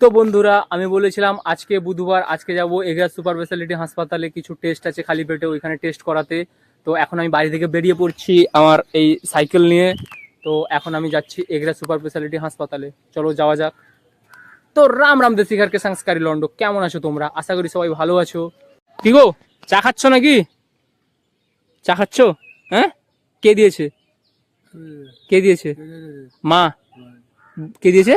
তো বন্ধুরা আমি বলেছিলাম আজকে বুধবার আজকে যাব এগরা সুপার স্পেশালিটি হাসপাতালে কিছু টেস্ট আছে খালি পেটে ওইখানে টেস্ট করাতে। তো এখন আমি বাড়ি থেকে বেরিয়ে পড়ছি আমার এই সাইকেল নিয়ে। তো এখন আমি যাচ্ছি এগরা সুপার স্পেশালিটি হাসপাতালে। চলো যাওয়া যাক। তো রাম রাম দেশিকারকে সংস্কারী লন্ড। কেমন আছো তোমরা? আশা করি সবাই ভালো আছো। কি গো চা খাচ্ছ নাকি? চা খাচ্ছ? হ্যাঁ? কে দিয়েছে? কে দিয়েছে? মা। কে দিয়েছে?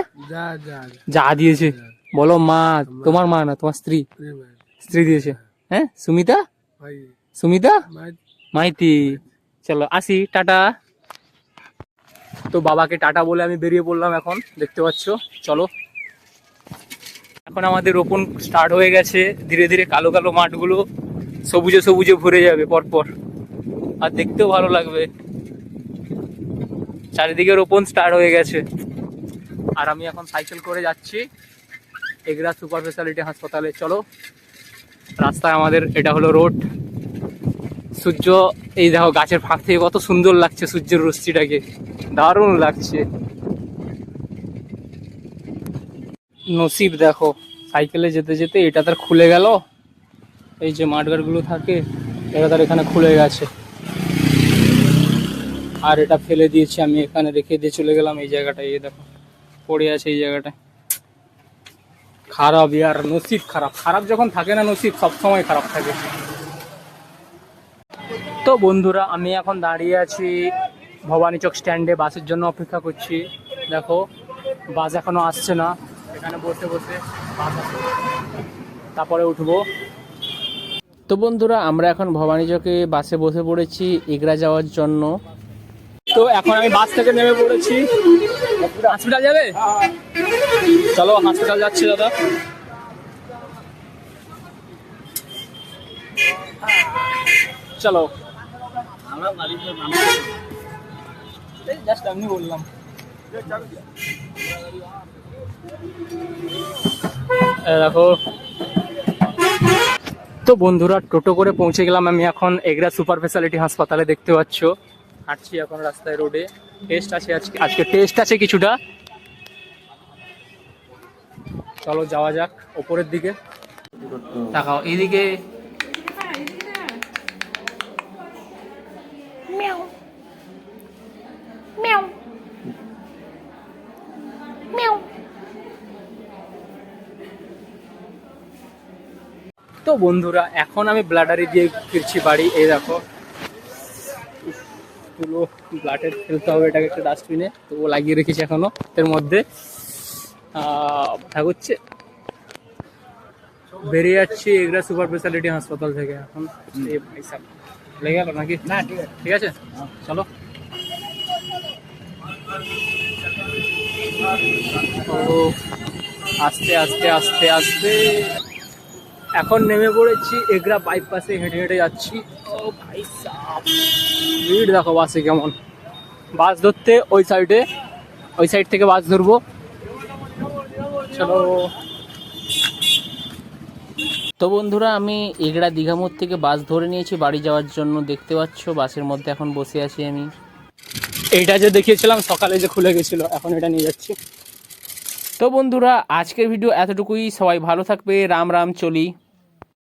যা দিয়েছে। বলো মা তোমার মা না তোমার স্ত্রী। স্ত্রী দিয়েছে। হ্যাঁ। সুমিতা? সুমিতা? মাইতি। চলো আসি টাটা। তো বাবাকে টাটা বলে আমি বেরিয়ে পড়লাম এখন দেখতে পাচ্ছ? চলো। এখন আমাদের রোপণ স্টার্ট হয়ে গেছে। ধীরে ধীরে কালো কালো মাঠগুলো সবুজে সবুজে ভরে যাবে পরপর। আর দেখতেও ভালো লাগবে। চারিদিকে রোপণ স্টার্ট হয়ে গেছে। আর আমি এখন সাইকেল করে যাচ্ছি এগরা সুপার স্পেশালিটি হাসপাতালে। চলো, রাস্তায় আমাদের এটা হলো রোড। সূর্য, এই দেখো গাছের ফাঁক থেকে কত সুন্দর লাগছে সূর্যের রশ্মিটাকে। দারুণ লাগছে। নসিব দেখো, সাইকেলে যেতে যেতে এটা তার খুলে গেল। এই যে মাঠগাড়গুলো থাকে, এটা তার এখানে খুলে গেছে। আর এটা ফেলে দিয়েছি আমি, এখানে রেখে দিয়ে চলে গেলাম এই জায়গাটায় দেখো। পড়ে আছে এই জায়গাটায়। খারাপ ইয়ার, নসিব খারাপ। খারাপ যখন থাকে না, নসিব সবসময় খারাপ থাকে। তো বন্ধুরা, আমি এখন দাঁড়িয়ে আছি ভবানী চক স্ট্যান্ডে বাসের জন্য অপেক্ষা করছি। দেখো, বাস এখনও আসছে না। এখানে বসে বসে বাস তারপরে উঠবো। তো বন্ধুরা, আমরা এখন ভবানী চকে বাসে বসে পড়েছি এগরা যাওয়ার জন্য। তো এখন আমি বাস থেকে নেমে পড়েছি। হসপিটাল যাবে? চলো হসপিটাল যাচ্ছি, দাদা। চলো। জাস্ট আমি বললাম দেখো। তো বন্ধুরা, টোটো করে পৌঁছে গেলাম। আমি এখন এগরা সুপার স্পেশালিটি হাসপাতালে দেখতে পাচ্ছ। হাঁটছি এখন রাস্তায় রোডে। টেস্ট আছে আজকে। আজকে টেস্ট আছে কিছুটা। চলো যাওয়া যাক ওপরের দিকে। তাকাও. Meow. তো বন্ধুরা এখন আমি ব্লাডারি দিয়ে ফিরছি বাড়ি। এই দেখো। তুলো ব্লাডের ফেলতে হবে এটাকে একটা ডাস্টবিনে তো ও লাগিয়ে রেখেছি এখনও এর মধ্যে হচ্ছে বেরিয়ে যাচ্ছি এগরা সুপার স্পেশালিটি হাসপাতাল থেকে এখন লেগে গেল নাকি? না ঠিক আছে। ঠিক আছে? চলো। আস্তে আস্তে আস্তে আস্তে। এখন নেমে পড়েছি, এগরা বাইপাসে হেঁটে হেঁটে যাচ্ছি। ও ভাই ভিড় দেখো বাসে কেমন। বাস ধরতে ওই সাইডে ওই সাইড থেকে বাস ধরবো। চলো। তো বন্ধুরা, আমি এগড়া দীঘামোড় থেকে বাস ধরে নিয়েছি, বাড়ি যাওয়ার জন্য দেখতে পাচ্ছ, বাসের মধ্যে এখন বসে আছি আমি। এইটা যে দেখিয়েছিলাম, সকালে যে খুলে গেছিল, এখন এটা নিয়ে যাচ্ছি। তো বন্ধুরা আজকের ভিডিও এতটুকুই। সবাই ভালো থাকবে। রাম রাম চলি।